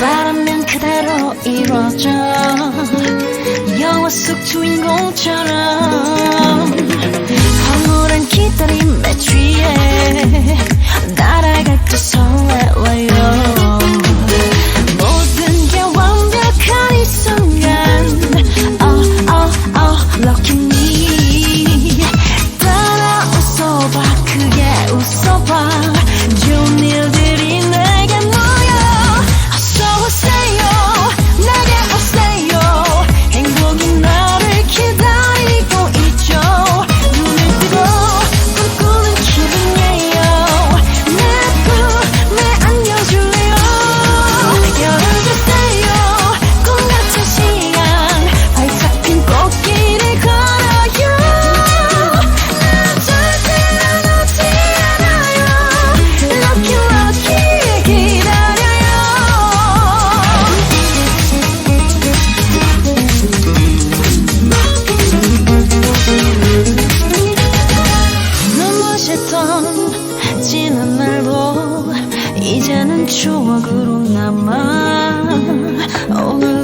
바라면 그대로 이루어져. 영화 속 주인공처럼. 추억으로 남아 오늘